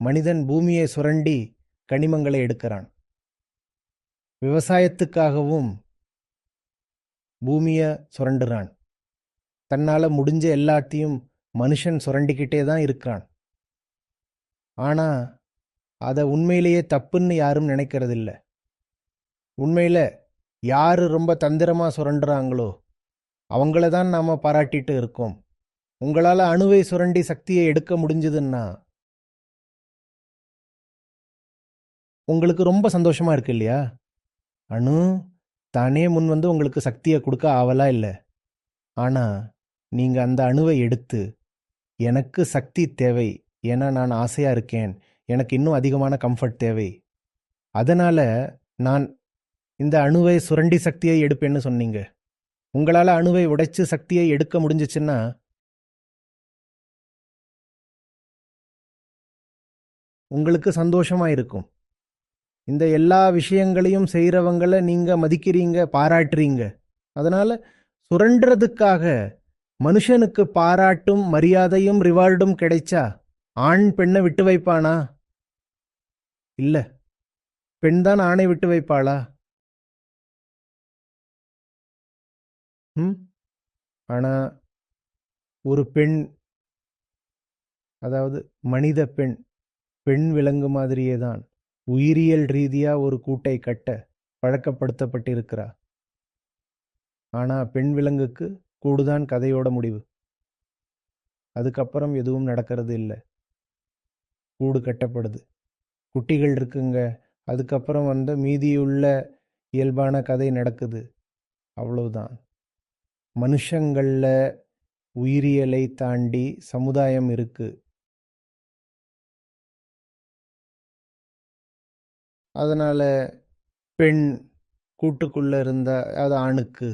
மனிதன் பூமியை சுரண்டி கனிமங்களை எடுக்கிறான். விவசாயத்துக்காகவும் பூமியை சுரண்டுறான். தன்னால் முடிஞ்ச எல்லாத்தையும் மனுஷன் சுரண்டிக்கிட்டே தான் இருக்கிறான். ஆனால் அதை உண்மையிலேயே தப்புன்னு யாரும் நினைக்கிறதில்ல. உண்மையில் யார் ரொம்ப தந்திரமாக சுரண்டுறாங்களோ அவங்கள தான் நாம் பாராட்டிட்டு இருக்கோம். உங்களால் அணுவை சுரண்டி சக்தியை எடுக்க முடிஞ்சதுன்னா உங்களுக்கு ரொம்ப சந்தோஷமா இருக்கு இல்லையா? அணு தானே முன் வந்து உங்களுக்கு சக்தியை கொடுக்க ஆவலா இல்லை. ஆனால் நீங்கள் அந்த அணுவை எடுத்து எனக்கு சக்தி தேவை ஏன்னா நான் ஆசையாக இருக்கேன் எனக்கு இன்னும் அதிகமான கம்ஃபர்ட் தேவை. அதனால் நான் இந்த அணுவை சுரண்டி சக்தியை எடுப்பேன்னு சொன்னீங்க. உங்களால் அணுவை உடைச்சு சக்தியை எடுக்க முடிஞ்சிச்சுன்னா உங்களுக்கு சந்தோஷமா இருக்கும். இந்த எல்லா விஷயங்களையும் செய்கிறவங்களை நீங்கள் மதிக்கிறீங்க பாராட்டுறீங்க. அதனால் சுரண்டுறதுக்காக மனுஷனுக்கு பாராட்டும் மரியாதையும் ரிவார்டும் கிடைச்சா ஆண் பெண்ணை விட்டு வைப்பானா? இல்லை. பெண் தான் ஆணை விட்டு வைப்பாளா? ம். ஆனால் ஒரு பெண் அதாவது மனித பெண் பெண் விலங்கு மாதிரியே தான். உயிரியல் ரீதியா ஒரு கூட்டை கட்ட பழக்கப்படுத்தப்பட்டிருக்கிறா ஆனா பெண் விலங்குக்கு கூடுதான் கதையோட முடிவு. அதுக்கப்புறம் எதுவும் நடக்கிறது இல்லை. கூடு கட்டப்படுது. குட்டிகள் இருக்குங்க. அதுக்கப்புறம் வந்த மீதியுள்ள இயல்பான கதை நடக்குது. அவ்வளவுதான். மனுஷங்கள்ல உயிரியலை தாண்டி சமுதாயம் இருக்கு. அதனால் பெண் கூட்டுக்குள்ளே இருந்த அது ஆணுக்கு.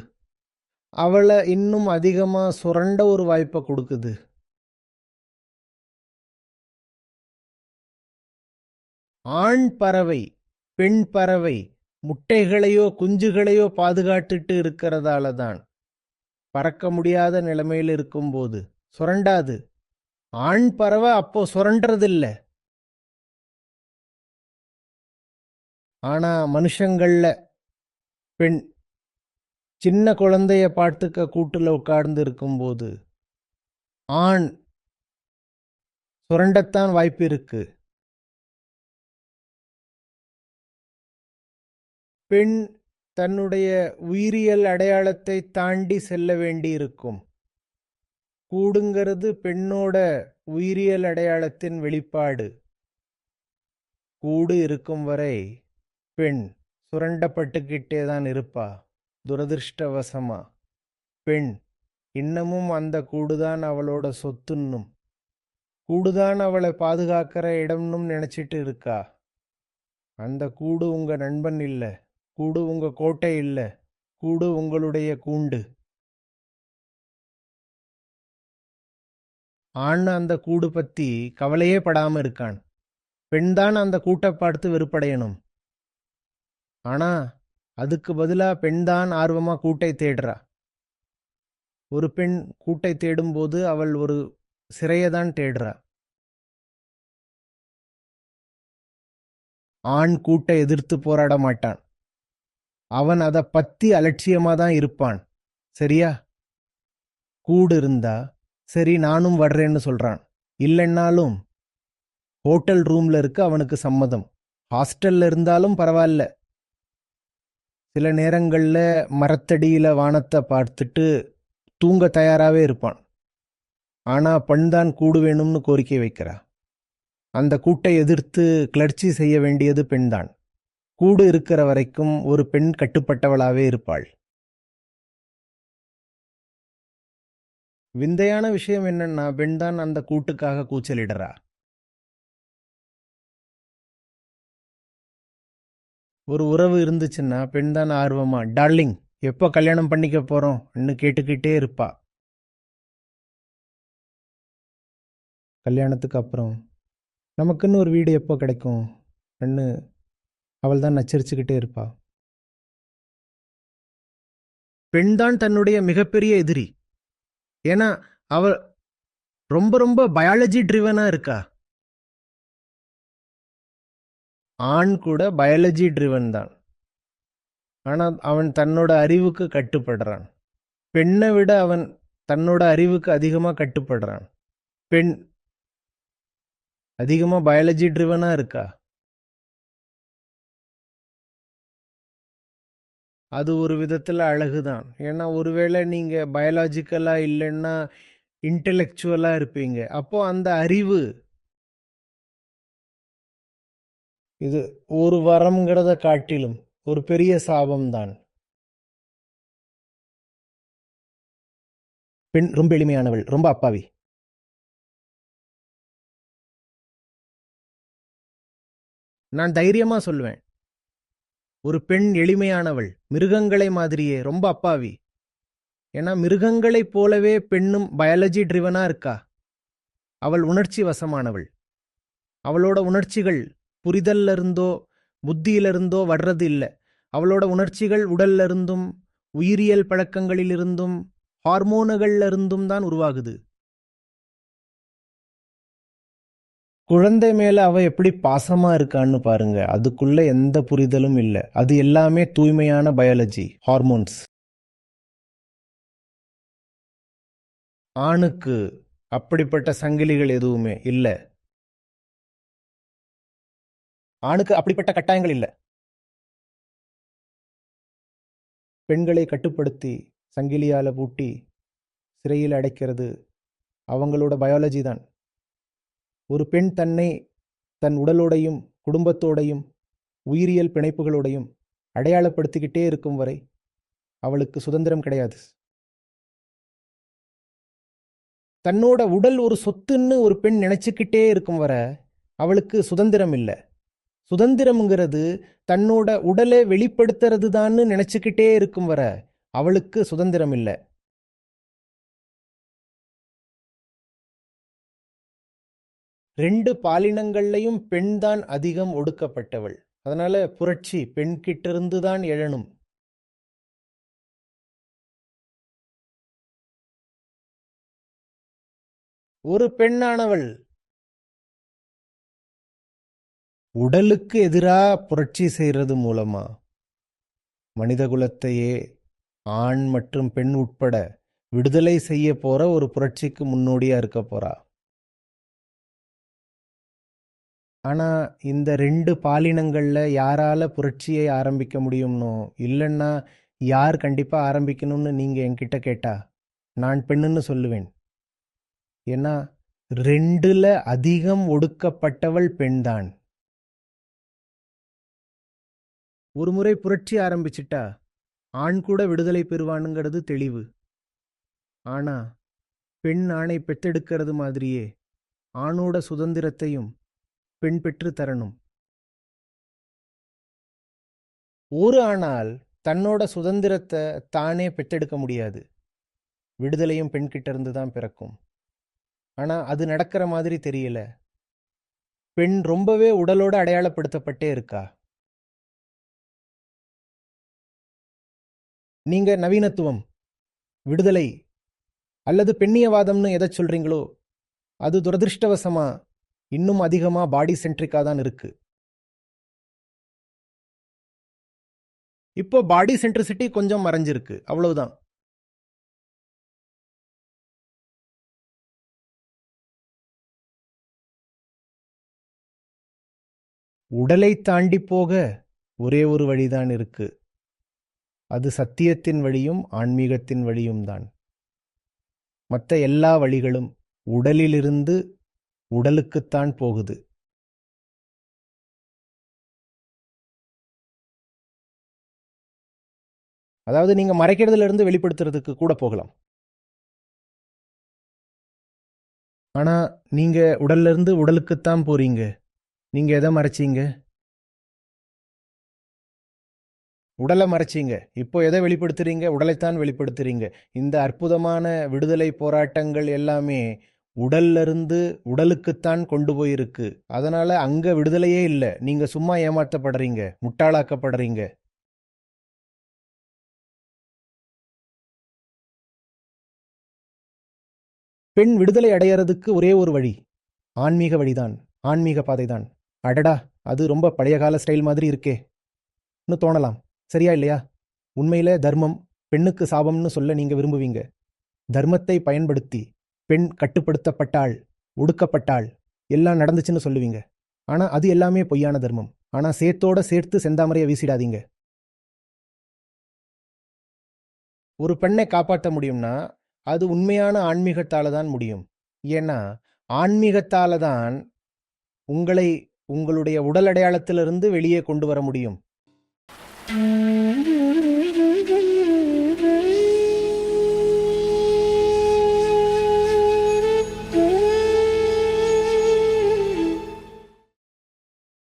அவளை இன்னும் அதிகமாக சுரண்ட ஒரு வாய்ப்பை கொடுக்குது. ஆண் பறவை பெண் பறவை முட்டைகளையோ குஞ்சுகளையோ பாதுகாத்துட்டு இருக்கிறதால தான். பறக்க முடியாத நிலைமையில் இருக்கும்போது. சுரண்டாது. ஆண் பறவை அப்போ சுரண்டதில்லை ஆனா மனுஷங்களில் பெண் சின்ன குழந்தைய பார்த்துக்க கூட்டில் உட்கார்ந்து இருக்கும்போது ஆண் சுரண்டத்தான் வாய்ப்பு இருக்கு. பெண் தன்னுடைய உயிரியல் அடையாளத்தை தாண்டி செல்ல வேண்டி இருக்கும் கூடுங்கிறது பெண்ணோட உயிரியல் அடையாளத்தின் வெளிப்பாடு. கூடு இருக்கும் வரை பெண் சுரண்டப்பட்டுக்கிட்டே தான் இருப்பா. துரதிருஷ்டவசமா. பெண் இன்னமும் அந்த கூடுதான் அவளோட சொத்துன்னும். கூடுதான் அவளை பாதுகாக்கிற இடம்னும் நினச்சிட்டு இருக்கா. அந்த கூடு உங்கள் நண்பன் இல்லை. கூடு உங்கள் கோட்டை இல்லை. கூடு உங்களுடைய கூண்டு. ஆண் அந்த கூடு பற்றி கவலையே படாமல் இருக்கான். பெண்தான் அந்த கூட்டை பார்த்து வெறுப்படையணும். ஆனா அதுக்கு பதிலாக பெண்தான் ஆர்வமாக கூட்டை தேடுறா. ஒரு பெண் கூட்டை தேடும்போது அவள் ஒரு சிறையை தான் தேடுறா. ஆண் கூட்டை எதிர்த்து போராட மாட்டான். அவன் அதை பத்தி அலட்சியமா தான் இருப்பான். சரியா? கூடு இருந்தா சரி நானும் வர்றேன்னு சொல்றான். இல்லைன்னாலும் ஹோட்டல் ரூம்ல இருக்க அவனுக்கு சம்மதம். ஹாஸ்டல்ல இருந்தாலும் பரவாயில்ல. சில நேரங்களில் மரத்தடியில் வானத்தை பார்த்துட்டு தூங்க தயாராகவே இருப்பான். ஆனால் பெண்தான் கூடு வேணும்னு கோரிக்கை வைக்கிறா. அந்த கூட்டை எதிர்த்து கிளர்ச்சி செய்ய வேண்டியது பெண்தான் கூடு இருக்கிற வரைக்கும் ஒரு பெண் கட்டுப்பட்டவளாகவே இருப்பாள். விந்தையான விஷயம் என்னன்னா பெண் தான் அந்த கூட்டுக்காக கூச்சலிடுறா. ஒரு உறவு இருந்துச்சுன்னா பெண் தான் ஆர்வமா டார்லிங் எப்போ கல்யாணம் பண்ணிக்க போறோம்? கேட்டுக்கிட்டே இருப்பா. கல்யாணத்துக்கு அப்புறம் நமக்குன்னு ஒரு வீடு எப்போ கிடைக்கும்? அவள் தான் நச்சரிச்சுக்கிட்டே இருப்பா. பெண் தான் தன்னுடைய மிகப்பெரிய எதிரி. ஏன்னா அவள் ரொம்ப ரொம்ப பயாலஜி ட்ரிவனா இருக்கா. ஆண் கூட பயாலஜி ட்ரிவன் தான். ஆனால் அவன் தன்னோட அறிவுக்கு கட்டுப்படுறான். பெண்ணை விட அவன் தன்னோட அறிவுக்கு அதிகமாக கட்டுப்படுறான். பெண் அதிகமாக பயாலஜி ட்ரிவனாக இருக்கா? அது ஒரு விதத்தில் அழகுதான். ஏன்னா ஒருவேளை நீங்கள் பயாலாஜிக்கலாக இல்லைன்னா இன்டெலெக்சுவலாக இருப்பீங்க. அப்போது அந்த அறிவு இது ஒரு வரம்ங்கிறத காட்டிலும் ஒரு பெரிய சாபம்தான். பெண் ரொம்ப எளிமையானவள் ரொம்ப அப்பாவி. நான் தைரியமா சொல்லுவேன் ஒரு பெண் எளிமையானவள் மிருகங்களை மாதிரியே ரொம்ப அப்பாவி. ஏன்னா மிருகங்களைப் போலவே பெண்ணும் பயாலஜி ட்ரிவனா இருக்கா? அவள் உணர்ச்சி வசமானவள். அவளோட உணர்ச்சிகள் புரிதல்ல இருந்தோ புத்தியில இருந்தோ வர்றது இல்லை அவளோட உணர்ச்சிகள் உடல்ல இருந்தும் உயிரியல் பழக்கங்களிலிருந்தும் ஹார்மோனுகள்ல இருந்தும் தான் உருவாகுது. குழந்தை மேல அவ எப்படி பாசமா இருக்கான்னு பாருங்க. அதுக்குள்ள எந்த புரிதலும் இல்லை. அது எல்லாமே தூய்மையான பயாலஜி ஹார்மோன்ஸ். ஆணுக்கு அப்படிப்பட்ட சங்கிலிகள் எதுவுமே இல்லை. ஆணுக்கு அப்படிப்பட்ட கட்டாயங்கள் இல்லை. பெண்களை கட்டுப்படுத்தி சங்கிலியால பூட்டி சிறையில் அடைக்கிறது அவங்களோட பயாலஜி தான். ஒரு பெண் தன்னை தன் உடலோடையும் குடும்பத்தோடையும் உயிரியல் பிணைப்புகளோடையும் அடையாளப்படுத்திக்கிட்டே இருக்கும் வரை அவளுக்கு சுதந்திரம் கிடையாது. தன்னோட உடல் ஒரு சொத்துன்னு ஒரு பெண் நினைச்சுக்கிட்டே இருக்கும் வரை அவளுக்கு சுதந்திரம் இல்லை. சுதந்திரம்ங்கிறது தன்னோட உடலை வெளிப்படுத்துறது தான்னு நினைச்சுக்கிட்டே இருக்கும் வர அவளுக்கு சுதந்திரம் இல்லை. ரெண்டு பாலினங்கள்லையும் பெண் தான் அதிகம் ஒடுக்கப்பட்டவள். அதனால புரட்சி பெண் இருந்து தான் எழணும். ஒரு பெண்ணானவள் உடலுக்கு எதிராக புரட்சி செய்கிறது மூலமாக மனிதகுலத்தையே ஆண் மற்றும் பெண் உட்பட விடுதலை செய்ய போகிற ஒரு புரட்சிக்கு முன்னோடியாக இருக்க போகிறா ஆனால் இந்த ரெண்டு பாலினங்களில் யாரால புரட்சியை ஆரம்பிக்க முடியும்னோ இல்லைன்னா யார் கண்டிப்பாக ஆரம்பிக்கணும்னு நீங்கள் என்கிட்ட கேட்டா நான் பெண்ணுன்னு சொல்லுவேன். ஏன்னா ரெண்டில் அதிகம் ஒடுக்கப்பட்டவள் பெண்தான். ஒரு முறை புரட்சி ஆரம்பிச்சிட்டா ஆண் கூட விடுதலை பெறுவானுங்கிறது தெளிவு. ஆனா பெண் ஆணை பெத்தெடுக்கிறது மாதிரியே ஆணோட சுதந்திரத்தையும் பெண் பெற்று தரணும். ஒரு ஆனால் தன்னோட சுதந்திரத்தை தானே பெற்றெடுக்க முடியாது. விடுதலையும் பெண்கிட்ட இருந்து தான் பிறக்கும். ஆனா அது நடக்கிற மாதிரி தெரியல. பெண் ரொம்பவே உடலோட அடையாளப்படுத்தப்பட்டே இருக்கா? நீங்க நவீனத்துவம் விடுதலை அல்லது பெண்ணியவாதம்னு எதை சொல்றீங்களோ அது துரதிருஷ்டவசமா இன்னும் அதிகமா பாடி சென்ட்ரிக்கா தான் இருக்கு. இப்போ பாடி சென்ட்ரிசிட்டி கொஞ்சம் மறைஞ்சிருக்கு அவ்வளவுதான். உடலை தாண்டி போக ஒரே ஒரு வழிதான் இருக்கு. அது சத்தியத்தின் வழியும் ஆன்மீகத்தின் வழியும் தான். மற்ற எல்லா வழிகளும் உடலிலிருந்து உடலுக்குத்தான் போகுது. அதாவது நீங்க மறைக்கிறதுல இருந்து வெளிப்படுத்துறதுக்கு கூட போகலாம். ஆனா நீங்க உடல்ல இருந்து உடலுக்குத்தான் போறீங்க. நீங்க எதை மறைச்சீங்க? உடலை மறைச்சிங்க. இப்போ எதை வெளிப்படுத்துறீங்க? உடலைத்தான் வெளிப்படுத்துறீங்க. இந்த அற்புதமான விடுதலை போராட்டங்கள் எல்லாமே உடல்ல இருந்து உடலுக்குத்தான் கொண்டு போயிருக்கு. அதனால அங்க விடுதலையே இல்லை. நீங்க சும்மா ஏமாற்றப்படுறீங்க முட்டாளாக்கப்படுறீங்க. பெண் விடுதலை அடையறதுக்கு ஒரே ஒரு வழி. ஆன்மீக வழிதான். ஆன்மீக பாதைதான். அடடா! அது ரொம்ப பழைய கால ஸ்டைல் மாதிரி இருக்கேன்னு தோணலாம். சரியா இல்லையா? உண்மையில தர்மம் பெண்ணுக்கு சாபம்னு சொல்ல நீங்க விரும்புவீங்க. தர்மத்தை பயன்படுத்தி பெண் கட்டுப்படுத்தப்பட்டாள் ஒடுக்கப்பட்டாள் எல்லாம் நடந்துச்சுன்னு சொல்லுவீங்க. ஆனா அது எல்லாமே பொய்யான தர்மம். ஆனா சேத்தோட சேர்த்து செந்தாமரையை வீசிடாதீங்க. ஒரு பெண்ணை காப்பாற்ற முடியும்னா அது உண்மையான ஆன்மீகத்தால தான் முடியும். ஏன்னா ஆன்மீகத்தால தான் உங்களை உங்களுடைய உடல் அடையாளத்திலிருந்து வெளியே கொண்டு வர முடியும். Mm-hmm.